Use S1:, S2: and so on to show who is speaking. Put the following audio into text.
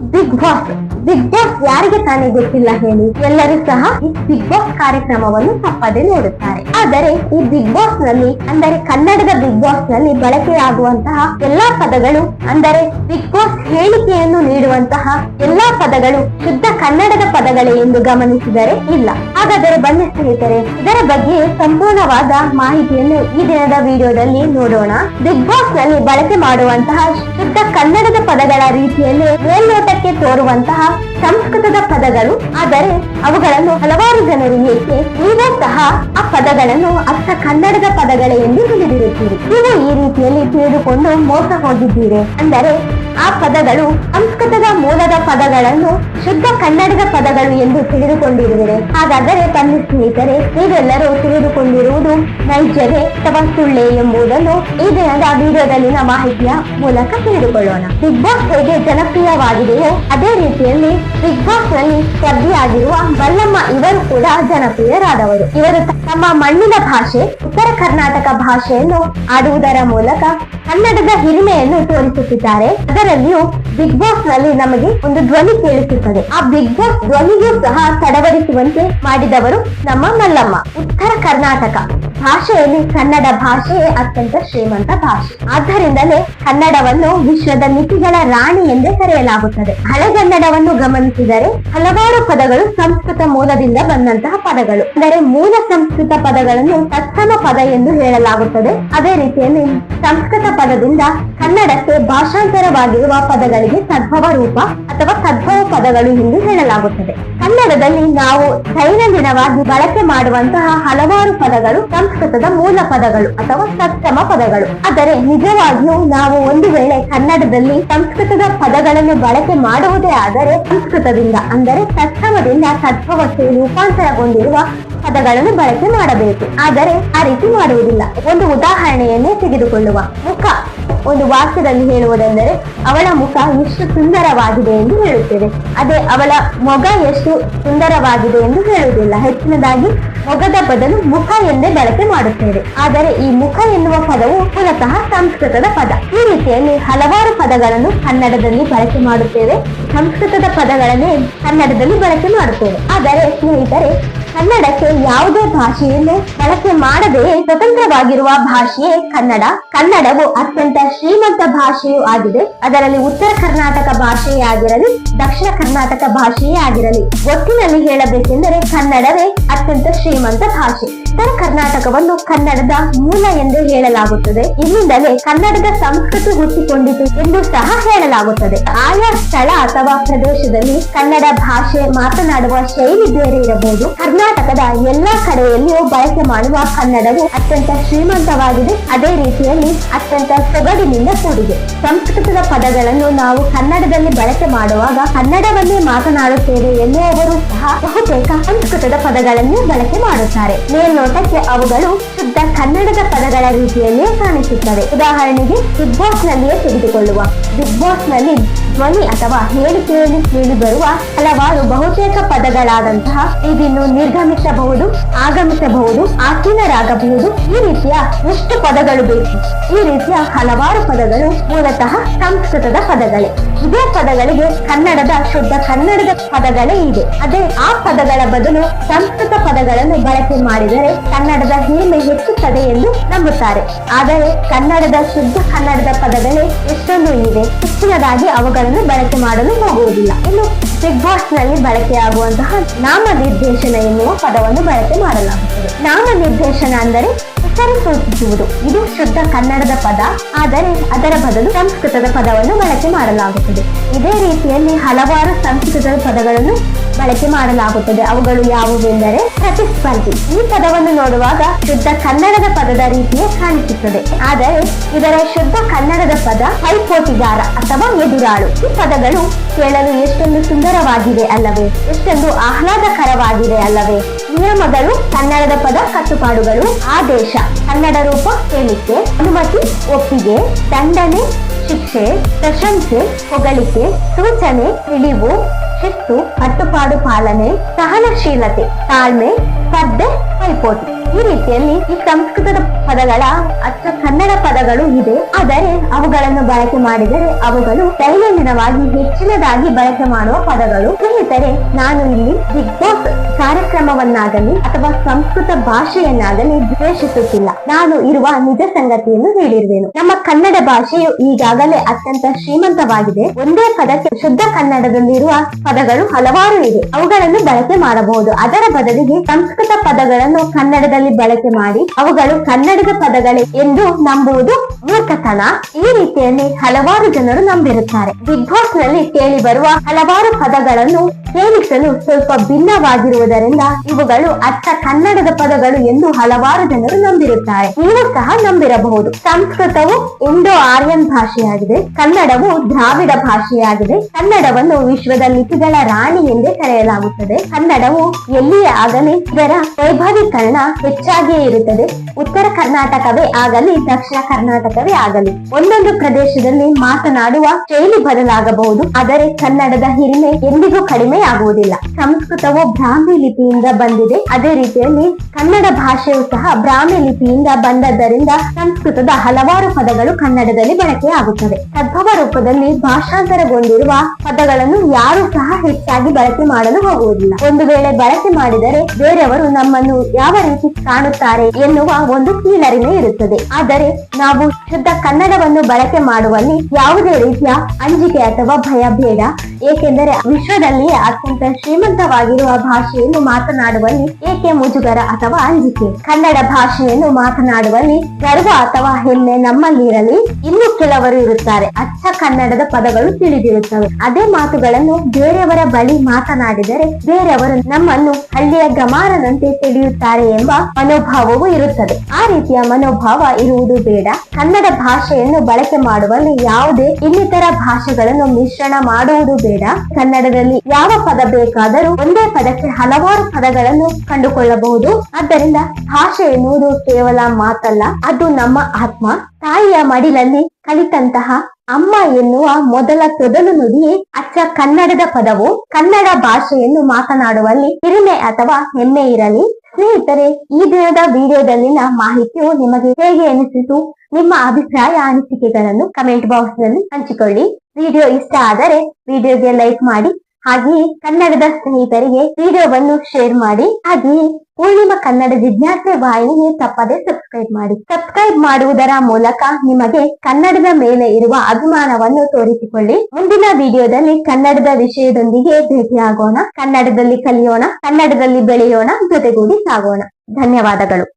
S1: D big boss big boss ಯಾರಿಗೆ ತಾನೇ ಗೊತ್ತಿಲ್ಲ ಹೇಳಿ. ಎಲ್ಲರೂ ಸಹ ಈ ಬಿಗ್ ಬಾಸ್ ಕಾರ್ಯಕ್ರಮವನ್ನು ತಪ್ಪದೆ ನೋಡುತ್ತಾರೆ. ಆದರೆ ಈ ಬಿಗ್ ಬಾಸ್ನಲ್ಲಿ ಅಂದರೆ ಕನ್ನಡದ ಬಿಗ್ ಬಾಸ್ನಲ್ಲಿ ಬಳಕೆಯಾಗುವಂತಹ ಎಲ್ಲಾ ಪದಗಳು, ಅಂದರೆ ಬಿಗ್ ಬಾಸ್ ಹೇಳಿಕೆಯನ್ನು ನೀಡುವಂತಹ ಎಲ್ಲಾ ಪದಗಳು ಶುದ್ಧ ಕನ್ನಡದ ಪದಗಳೇ ಎಂದು ಗಮನಿಸಿದರೆ ಇಲ್ಲ. ಹಾಗಾದರೆ ಬನ್ನಿ ಸ್ನೇಹಿತರೆ, ಇದರ ಬಗ್ಗೆ ಸಂಪೂರ್ಣವಾದ ಮಾಹಿತಿಯನ್ನು ಈ ದಿನದ ವಿಡಿಯೋದಲ್ಲಿ ನೋಡೋಣ. ಬಿಗ್ ಬಾಸ್ನಲ್ಲಿ ಬಳಕೆ ಮಾಡುವಂತಹ ಶುದ್ಧ ಕನ್ನಡದ ಪದಗಳ ರೀತಿಯಲ್ಲಿ ಮೇಲ್ನೋಟಕ್ಕೆ ತೋರುವಂತಹ ಸಂಸ್ಕೃತದ ಪದಗಳು, ಆದರೆ ಅವುಗಳನ್ನು ಹಲವಾರು ಜನರು ಏಕೆ ನೀವು ಸಹ ಆ ಪದಗಳನ್ನು ಅರ್ಥ ಕನ್ನಡದ ಪದಗಳೇ ಎಂದು ತಿಳಿದಿರುತ್ತೀರಿ. ನೀವು ಈ ರೀತಿಯಲ್ಲಿ ತಿಳಿದುಕೊಂಡು ಮೋಸ ಹೋಗಿದ್ದೀರಿ. ಅಂದರೆ ಆ ಪದಗಳು ಸಂಸ್ಕೃತದ ಮೂಲದ ಪದಗಳನ್ನು ಶುದ್ಧ ಕನ್ನಡದ ಪದಗಳು ಎಂದು ತಿಳಿದುಕೊಂಡಿರುವರೆ ಹಾಗಾದರೆ ತನ್ನ ಸ್ನೇಹಿತರೆ, ನೀವೆಲ್ಲರೂ ತಿಳಿದುಕೊಂಡಿರುವುದು ನೈಜವೇ ಅಥವಾ ಸುಳ್ಳೆ ಎಂಬುದನ್ನು ಈ ದಿನದ ವಿಡಿಯೋದಲ್ಲಿನ ಮಾಹಿತಿಯ ಮೂಲಕ ತಿಳಿದುಕೊಳ್ಳೋಣ. ಬಿಗ್ ಬಾಸ್ ಹೇಗೆ ಜನಪ್ರಿಯವಾಗಿದೆಯೋ, ಅದೇ ರೀತಿಯಲ್ಲಿ ಬಿಗ್ ಬಾಸ್ನಲ್ಲಿ ಸ್ಪರ್ಧಿಯಾಗಿರುವ ಬಲ್ಲಮ್ಮ ಇವರು ಕೂಡ ಜನಪ್ರಿಯರಾದವರು. ಇವರು ತಮ್ಮ ಮಣ್ಣಿನ ಭಾಷೆ, ಉತ್ತರ ಕರ್ನಾಟಕ ಭಾಷೆಯನ್ನು ಆಡುವುದರ ಮೂಲಕ ಕನ್ನಡದ ಹಿರಿಮೆಯನ್ನು ತೋರಿಸುತ್ತಿದ್ದಾರೆ. ಅದರಲ್ಲಿಯೂ ಬಿಗ್ ಬಾಸ್ನಲ್ಲಿ ನಮಗೆ ಒಂದು ಧ್ವನಿ ಕೇಳಿಸುತ್ತದೆ. ಆ ಬಿಗ್ ಬಾಸ್ ಧ್ವನಿಗೂ ಸಹ ತಡವರಿಸುವಂತೆ ಮಾಡಿದವರು ನಮ್ಮ ಮಲ್ಲಮ್ಮ. ಉತ್ತರ ಕರ್ನಾಟಕ ಭಾಷೆಯಲ್ಲಿ ಕನ್ನಡ ಭಾಷೆಯೇ ಅತ್ಯಂತ ಶ್ರೀಮಂತ ಭಾಷೆ. ಆದ್ದರಿಂದಲೇ ಕನ್ನಡವನ್ನು ವಿಶ್ವದ ಮಿತಿಗಳ ರಾಣಿ ಎಂದೇ ಕರೆಯಲಾಗುತ್ತದೆ. ಹಳೆಗನ್ನಡವನ್ನು ಗಮನಿಸಿದರೆ ಹಲವಾರು ಪದಗಳು ಸಂಸ್ಕೃತ ಮೂಲದಿಂದ ಬಂದಂತಹ ಪದಗಳು. ಅಂದರೆ ಮೂಲ ಸಂಸ್ಕೃತ ಪದಗಳನ್ನು ತತ್ಸಮ ಪದ ಎಂದು ಹೇಳಲಾಗುತ್ತದೆ. ಅದೇ ರೀತಿಯಲ್ಲಿ ಸಂಸ್ಕೃತ ಪದದಿಂದ ಕನ್ನಡಕ್ಕೆ ಭಾಷಾಂತರವಾಗಿರುವ ಪದಗಳಿಗೆ ಸದ್ಭವ ರೂಪ ಅಥವಾ ಸದ್ಭವ ಪದಗಳು ಎಂದು ಹೇಳಲಾಗುತ್ತದೆ. ಕನ್ನಡದಲ್ಲಿ ನಾವು ದೈನಂದಿನವಾಗಿ ಬಳಕೆ ಮಾಡುವಂತಹ ಹಲವಾರು ಪದಗಳು ಸಂಸ್ಕೃತದ ಮೂಲ ಪದಗಳು ಅಥವಾ ಸಪ್ತಮ ಪದಗಳು. ಆದರೆ ನಿಜವಾಗಿಯೂ ನಾವು ಒಂದು ವೇಳೆ ಕನ್ನಡದಲ್ಲಿ ಸಂಸ್ಕೃತದ ಪದಗಳನ್ನು ಬಳಕೆ ಮಾಡುವುದೇ ಆದರೆ ಸಂಸ್ಕೃತದಿಂದ, ಅಂದರೆ ಸಪ್ತಮದಿಂದ ಸದ್ಭವಕ್ಕೆ ರೂಪಾಂತರಗೊಂಡಿರುವ ಪದಗಳನ್ನು ಬಳಕೆ ಮಾಡಬೇಕು. ಆದರೆ ಆ ರೀತಿ ಮಾಡುವುದಿಲ್ಲ. ಒಂದು ಉದಾಹರಣೆಯನ್ನೇ ತೆಗೆದುಕೊಳ್ಳುವ ಮುಖ. ಒಂದು ವಾಕ್ಯದಲ್ಲಿ ಹೇಳುವುದೆಂದರೆ, ಅವಳ ಮುಖ ಎಷ್ಟು ಸುಂದರವಾಗಿದೆ ಎಂದು ಹೇಳುತ್ತೇವೆ ಅದೇ ಅವಳ ಮೊಗ ಎಷ್ಟು ಸುಂದರವಾಗಿದೆ ಎಂದು ಹೇಳುವುದಿಲ್ಲ. ಹೆಚ್ಚಿನದಾಗಿ, ಮೊಗದ ಬದಲು ಮುಖ ಎಂದೇ ಬಳಕೆ ಮಾಡುತ್ತೇವೆ. ಆದರೆ ಈ ಮುಖ ಎನ್ನುವ ಪದವು ಮೂಲತಃ ಸಂಸ್ಕೃತದ ಪದ. ಈ ರೀತಿಯಲ್ಲಿ ಹಲವಾರು ಪದಗಳನ್ನು ಕನ್ನಡದಲ್ಲಿ ಬಳಕೆ ಮಾಡುತ್ತೇವೆ. ಸಂಸ್ಕೃತದ ಪದಗಳನ್ನೇ ಕನ್ನಡದಲ್ಲಿ ಬಳಕೆ ಮಾಡುತ್ತೇವೆ. ಆದರೆ, ಸ್ನೇಹಿತರೆ ಕನ್ನಡಕ್ಕೆ ಯಾವುದೇ ಭಾಷೆಯನ್ನು ಬಳಕೆ ಮಾಡದೆಯೇ ಸ್ವತಂತ್ರವಾಗಿರುವ ಭಾಷೆಯೇ ಕನ್ನಡ. ಕನ್ನಡವು ಅತ್ಯಂತ ಶ್ರೀಮಂತ ಭಾಷೆಯೂ ಆಗಿದೆ. ಅದರಲ್ಲಿ ಉತ್ತರ ಕರ್ನಾಟಕ ಭಾಷೆಯೇ ಆಗಿರಲಿ, ದಕ್ಷಿಣ ಕರ್ನಾಟಕ ಭಾಷೆಯೇ ಆಗಿರಲಿ. ಒಟ್ಟಿನಲ್ಲಿ ಹೇಳಬೇಕೆಂದರೆ ಕನ್ನಡವೇ ಅತ್ಯಂತ ಶ್ರೀಮಂತ ಭಾಷೆ. ಉತ್ತರ ಕರ್ನಾಟಕವನ್ನು ಕನ್ನಡದ ಮೂಲ ಎಂದು ಹೇಳಲಾಗುತ್ತದೆ. ಇಲ್ಲಿಂದಲೇ ಕನ್ನಡದ ಸಂಸ್ಕೃತಿ ಹುಟ್ಟಿಕೊಂಡಿತು ಎಂದು ಸಹ ಹೇಳಲಾಗುತ್ತದೆ. ಆಯಾ ಸ್ಥಳ ಅಥವಾ ಪ್ರದೇಶದಲ್ಲಿ ಕನ್ನಡ ಭಾಷೆ ಮಾತನಾಡುವ ಶೈಲಿ ಬೇರೆ ಇರಬಹುದು. ಕರ್ನಾಟಕದ ಎಲ್ಲಾ ಕಡೆಯಲ್ಲಿಯೂ ಬಳಕೆ ಮಾಡುವ ಕನ್ನಡವು ಅತ್ಯಂತ ಶ್ರೀಮಂತವಾಗಿದೆ. ಅದೇ ರೀತಿಯಲ್ಲಿ ಅತ್ಯಂತ ಸೊಗಡಿನಿಂದ ಕೂಡಿದೆ. ಸಂಸ್ಕೃತದ ಪದಗಳನ್ನು ನಾವು ಕನ್ನಡದಲ್ಲಿ ಬಳಕೆ ಮಾಡುವಾಗ ಕನ್ನಡವನ್ನೇ ಮಾತನಾಡುತ್ತೇವೆ ಎನ್ನುವವರು ಸಹ ಬಹುತೇಕ ಸಂಸ್ಕೃತದ ಪದಗಳನ್ನೇ ಬಳಕೆ ಮಾಡುತ್ತಾರೆ. ಮೇಲ್ನೋಟಕ್ಕೆ ಅವುಗಳು ಶುದ್ಧ ಕನ್ನಡದ ಪದಗಳ ರೀತಿಯಲ್ಲಿಯೇ ಕಾಣಿಸುತ್ತವೆ. ಉದಾಹರಣೆಗೆ ಬಿಗ್ ಬಾಸ್ ನಲ್ಲಿಯೇ ತೆಗೆದುಕೊಳ್ಳುವ. ಬಿಗ್ ಬಾಸ್ನಲ್ಲಿ ಧ್ವನಿ ಅಥವಾ ಹೇಳಿಕೆಯಲ್ಲಿ ಕೇಳಿಬರುವ ಹಲವಾರು ಬಹುತೇಕ ಪದಗಳಾದಂತಹ ಇದನ್ನು ನಿರ್ಗಮಿಸಬಹುದು, ಆಗಮಿಸಬಹುದು ಆಕೀನರಾಗಬಹುದು ಈ ರೀತಿಯ ಎಷ್ಟು ಪದಗಳು ಬೇಕು? ಈ ರೀತಿಯ ಹಲವಾರು ಪದಗಳು ಮೂಲತಃ ಸಂಸ್ಕೃತದ ಪದಗಳೇ. ಇದೇ ಪದಗಳಿಗೆ ಕನ್ನಡದ ಶುದ್ಧ ಕನ್ನಡದ ಪದಗಳೇ ಇದೆ. ಅದೇ ಆ ಪದಗಳ ಬದಲು ಸಂಸ್ಕೃತ ಪದಗಳನ್ನು ಬಳಕೆ ಮಾಡಿದರೆ ಕನ್ನಡದ ಹಿರಿಮೆ ಹೆಚ್ಚುತ್ತದೆ ಎಂದು ನಂಬುತ್ತಾರೆ. ಆದರೆ ಕನ್ನಡದ ಶುದ್ಧ ಕನ್ನಡದ ಪದಗಳೇ ಎಷ್ಟೊಂದು ಇದೆ. ಹೆಚ್ಚಿನದಾಗಿ ಅವುಗಳನ್ನು ಬಳಕೆ ಮಾಡಲು ಹೋಗುವುದಿಲ್ಲ. ಇನ್ನು ಬಿಗ್ ಬಾಸ್ನಲ್ಲಿ ಬಳಕೆಯಾಗುವಂತಹ ನಾಮನಿರ್ದೇಶನ ಎನ್ನುವ ಪದವನ್ನು ಬಳಕೆ ಮಾಡಲಾಗುತ್ತದೆ. ನಾಮನಿರ್ದೇಶನ ಅಂದರೆ ಹೆಸರು ಸೂಚಿಸುವುದು. ಇದು ಶುದ್ಧ ಕನ್ನಡದ ಪದ, ಆದರೆ ಅದರ ಬದಲು ಸಂಸ್ಕೃತದ ಪದವನ್ನು ಬಳಕೆ ಮಾಡಲಾಗುತ್ತದೆ. ಇದೇ ರೀತಿಯಲ್ಲಿ ಹಲವಾರು ಸಂಸ್ಕೃತದ ಪದಗಳನ್ನು ಬಳಕೆ ಮಾಡಲಾಗುತ್ತದೆ. ಅವುಗಳು ಯಾವುವೆಂದರೆ ಪ್ರತಿಸ್ಪರ್ಧಿ. ಈ ಪದವನ್ನು ನೋಡುವಾಗ ಶುದ್ಧ ಕನ್ನಡದ ಪದದ ರೀತಿಯೇ ಕಾಣಿಸುತ್ತದೆ. ಆದರೆ ಇದರ ಶುದ್ಧ ಕನ್ನಡದ ಪದ ಪೈಪೋಟಿಗಾರ ಅಥವಾ ಎದುರಾಳು ಈ ಪದಗಳು ಕೇಳಲು ಎಷ್ಟೊಂದು ಸುಂದರವಾಗಿದೆ ಅಲ್ಲವೇ? ಎಷ್ಟೊಂದು ಆಹ್ಲಾದಕರವಾಗಿದೆ ಅಲ್ಲವೇ? ನಿಯಮಗಳು ಕನ್ನಡದ ಪದ ಕಟ್ಟುಪಾಡುಗಳು, ಆದೇಶ, ಕನ್ನಡ ರೂಪ ಹೇಳಿಕೆ, ಅನುಮತಿ, ಒಪ್ಪಿಗೆ, ದಂಡನೆ, ಶಿಕ್ಷೆ, ಪ್ರಶಂಸೆ, ಹೊಗಳಿಕೆ, ಸೂಚನೆ, ತಿಳಿವು, ಶಿಸ್ತು, ಕಟ್ಟುಪಾಡು ಪಾಲನೆ, ಸಹನಶೀಲತೆ, ತಾಳ್ಮೆ, ಸ್ಪರ್ಧೆ ಪೈಪೋಟಿ ಈ ರೀತಿಯಲ್ಲಿ ಈ ಸಂಸ್ಕೃತದ ಪದಗಳ ಅಚ್ಚ ಕನ್ನಡ ಪದಗಳು ಇದೆ. ಆದರೆ ಅವುಗಳನ್ನು ಬಳಕೆ ಮಾಡಿದರೆ ಅವುಗಳು ದೈನಂದಿನವಾಗಿ ಹೆಚ್ಚಿನದಾಗಿ ಬಳಕೆ ಮಾಡುವ ಪದಗಳು. ಸ್ನೇಹಿತರೆ, ನಾನು ಇಲ್ಲಿ ಬಿಗ್ ಬಾಸ್ ಕಾರ್ಯಕ್ರಮವನ್ನಾಗಲಿ ಅಥವಾ ಸಂಸ್ಕೃತ ಭಾಷೆಯನ್ನಾಗಲಿ ದ್ವೇಷಿಸುತ್ತಿಲ್ಲ. ನಾನು ಇರುವ ನಿಜ ಸಂಗತಿಯನ್ನು ಹೇಳಿರುವೆನು. ನಮ್ಮ ಕನ್ನಡ ಭಾಷೆಯು ಈಗಾಗಲೇ ಅತ್ಯಂತ ಶ್ರೀಮಂತವಾಗಿದೆ. ಒಂದೇ ಪದಕ್ಕೆ ಶುದ್ಧ ಕನ್ನಡದಲ್ಲಿರುವ ಪದಗಳು ಹಲವಾರು ಇವೆ ಅವುಗಳನ್ನು ಬಳಕೆ ಮಾಡಬಹುದು. ಅದರ ಬದಲಿಗೆ ಸಂಸ್ಕೃತ ಪದಗಳನ್ನು ಕನ್ನಡದಲ್ಲಿ ಬಳಕೆ ಮಾಡಿ ಅವುಗಳು ಕನ್ನಡದ ಪದಗಳೇ ಎಂದು ನಂಬುವುದು ಮೂರ್ಖತನ ಈ ರೀತಿಯಲ್ಲಿ ಹಲವಾರು ಜನರು ನಂಬಿರುತ್ತಾರೆ. ಬಿಗ್ ಬಾಸ್ನಲ್ಲಿ ಕೇಳಿ ಬರುವ ಹಲವಾರು ಪದಗಳನ್ನು ಕೇಳಿಸಲು ಸ್ವಲ್ಪ ಭಿನ್ನವಾಗಿರುವುದರಿಂದ ಇವುಗಳು ಅಚ್ಚ ಕನ್ನಡದ ಪದಗಳು ಎಂದು ಹಲವಾರು ಜನರು ನಂಬಿರುತ್ತಾರೆ. ನೀವು ಸಹ ನಂಬಿರಬಹುದು. ಸಂಸ್ಕೃತವು ಇಂಡೋ ಆರ್ಯನ್ ಭಾಷೆಯಾಗಿದೆ. ಕನ್ನಡವು ದ್ರಾವಿಡ ಭಾಷೆಯಾಗಿದೆ. ಕನ್ನಡವನ್ನು ವಿಶ್ವದ ಲಿಪಿಗಳ ರಾಣಿ ಎಂದೇ ಕರೆಯಲಾಗುತ್ತದೆ. ಕನ್ನಡವು ಎಲ್ಲಿಯೇ ಆಗಲಿ ಇದರ ವೈಭವೀಕರಣ ಹೆಚ್ಚಾಗಿಯೇ ಇರುತ್ತದೆ. ಉತ್ತರ ಕರ್ನಾಟಕವೇ ಆಗಲಿ ದಕ್ಷಿಣ ಕರ್ನಾಟಕವೇ ಆಗಲಿ. ಒಂದೊಂದು ಪ್ರದೇಶದಲ್ಲಿ ಮಾತನಾಡುವ ಶೈಲಿ ಬದಲಾಗಬಹುದು. ಆದರೆ ಕನ್ನಡದ ಹಿರಿಮೆ ಎಂದಿಗೂ ಕಡಿಮೆ ಆಗುವುದಿಲ್ಲ ಸಂಸ್ಕೃತವು ಬ್ರಾಹ್ಮಿ ಲಿಪಿಯಿಂದ ಬಂದಿದೆ. ಅದೇ ರೀತಿಯಲ್ಲಿ ಕನ್ನಡ ಭಾಷೆಯು ಸಹ ಬ್ರಾಹ್ಮಿ ಲಿಪಿಯಿಂದ ಬಂದದ್ದರಿಂದ ಸಂಸ್ಕೃತದ ಹಲವಾರು ಪದಗಳು ಕನ್ನಡದಲ್ಲಿ ಬಳಕೆಯಾಗುತ್ತವೆ. ಸದ್ಭವ ರೂಪದಲ್ಲಿ ಭಾಷಾಂತರಗೊಂಡಿರುವ ಪದಗಳನ್ನು ಯಾರು ಸಹ ಹೆಚ್ಚಾಗಿ ಬಳಕೆ ಮಾಡಲು ಹೋಗುವುದಿಲ್ಲ. ಒಂದು ವೇಳೆ ಬಳಕೆ ಮಾಡಿದರೆ ಬೇರೆಯವರು ನಮ್ಮನ್ನು ಯಾವ ರೀತಿ ಕಾಣುತ್ತಾರೆ ಎನ್ನುವ ಒಂದು ಕೀಳರಿಮೆ ಇರುತ್ತದೆ. ಆದರೆ ನಾವು ಶುದ್ಧ ಕನ್ನಡವನ್ನು ಬಳಕೆ ಮಾಡುವಲ್ಲಿ ಯಾವುದೇ ರೀತಿಯ ಅಂಜಿಕೆ ಅಥವಾ ಭಯ ಬೇಡ. ಏಕೆಂದರೆ ವಿಶ್ವದಲ್ಲಿಯೇ ಅತ್ಯಂತ ಶ್ರೀಮಂತವಾಗಿರುವ ಭಾಷೆಯನ್ನು ಮಾತನಾಡುವಲ್ಲಿ ಏಕೆ ಮುಜುಗರ ಅಥವಾ ಅಂಜಿಕೆ? ಕನ್ನಡ ಭಾಷೆಯನ್ನು ಮಾತನಾಡುವಲ್ಲಿ ಗರ್ವ ಅಥವಾ ಹೆಮ್ಮೆ ನಮ್ಮಲ್ಲಿರಲಿ ಇನ್ನು ಕೆಲವರು ಇರುತ್ತಾರೆ. ಅಚ್ಚ ಕನ್ನಡದ ಪದಗಳು ತಿಳಿದಿರುತ್ತವೆ. ಅದೇ ಮಾತುಗಳನ್ನು ಬೇರೆಯವರ ಬಳಿ ಮಾತನಾಡಿದರೆ ಬೇರೆಯವರು ನಮ್ಮನ್ನು ಹಳ್ಳಿಯ ಗಮಾರನಂತೆ ತಿಳಿಯುತ್ತಾರೆ ಎಂಬ ಮನೋಭಾವವೂ ಇರುತ್ತದೆ. ಆ ರೀತಿಯ ಮನೋಭಾವ ಇರುವುದು ಬೇಡ. ಕನ್ನಡ ಭಾಷೆಯನ್ನು ಬಳಕೆ ಮಾಡುವಲ್ಲಿ ಯಾವುದೇ ಇನ್ನಿತರ ಭಾಷೆಗಳನ್ನು ಮಿಶ್ರಣ ಮಾಡುವುದು ಬೇಡ. ಕನ್ನಡದಲ್ಲಿ ಯಾವ ಪದ ಬೇಕಾದರೂ ಒಂದೇ ಪದಕ್ಕೆ ಹಲವಾರು ಪದಗಳನ್ನು ಕಂಡುಕೊಳ್ಳಬಹುದು. ಆದ್ದರಿಂದ ಭಾಷೆ ಎನ್ನುವುದು ಕೇವಲ ಮಾತಲ್ಲ, ಅದು ನಮ್ಮ ಆತ್ಮ. ತಾಯಿಯ ಮಡಿಲಲ್ಲಿ ಕಲಿತಂತಹ ಅಮ್ಮ ಎನ್ನುವ ಮೊದಲ ತೊದಲು ನುಡಿ ಅಚ್ಚ ಕನ್ನಡದ ಪದವು ಕನ್ನಡ ಭಾಷೆಯನ್ನು ಮಾತನಾಡುವಲ್ಲಿ ಹಿರಿಮೆ ಅಥವಾ ಹೆಮ್ಮೆ ಇರಲಿ. ಸ್ನೇಹಿತರೆ, ಈ ದಿನದ ವಿಡಿಯೋದಲ್ಲಿನ ಮಾಹಿತಿಯು ನಿಮಗೆ ಹೇಗೆ ಅನಿಸಿತು, ನಿಮ್ಮ ಅಭಿಪ್ರಾಯ, ಅನಿಸಿಕೆಗಳನ್ನು ಕಮೆಂಟ್ ಬಾಕ್ಸ್ನಲ್ಲಿ ಹಂಚಿಕೊಳ್ಳಿ. ವಿಡಿಯೋ ಇಷ್ಟ ಆದರೆ ವಿಡಿಯೋಗೆ ಲೈಕ್ ಮಾಡಿ ಹಾಗೆಯೇ ಕನ್ನಡದ ಸ್ನೇಹಿತರಿಗೆ ವಿಡಿಯೋವನ್ನು ಶೇರ್ ಮಾಡಿ, ಹಾಗೆಯೇ ಪೂರ್ಣಿಮ ಕನ್ನಡ ಜಿಜ್ಞಾಸೆ ವಾಹಿನಿಗೆ ತಪ್ಪದೆ ಸಬ್ಸ್ಕ್ರೈಬ್ ಮಾಡಿ. ಸಬ್ಸ್ಕ್ರೈಬ್ ಮಾಡುವುದರ ಮೂಲಕ ನಿಮಗೆ ಕನ್ನಡದ ಮೇಲೆ ಇರುವ ಅಭಿಮಾನವನ್ನು ತೋರಿಸಿಕೊಳ್ಳಿ. ಮುಂದಿನ ವಿಡಿಯೋದಲ್ಲಿ ಕನ್ನಡದ ವಿಷಯದೊಂದಿಗೆ ಭೇಟಿಯಾಗೋಣ. ಕನ್ನಡದಲ್ಲಿ ಕಲಿಯೋಣ, ಕನ್ನಡದಲ್ಲಿ ಬೆಳೆಯೋಣ, ಜೊತೆಗೂಡಿ ಸಾಗೋಣ. ಧನ್ಯವಾದಗಳು.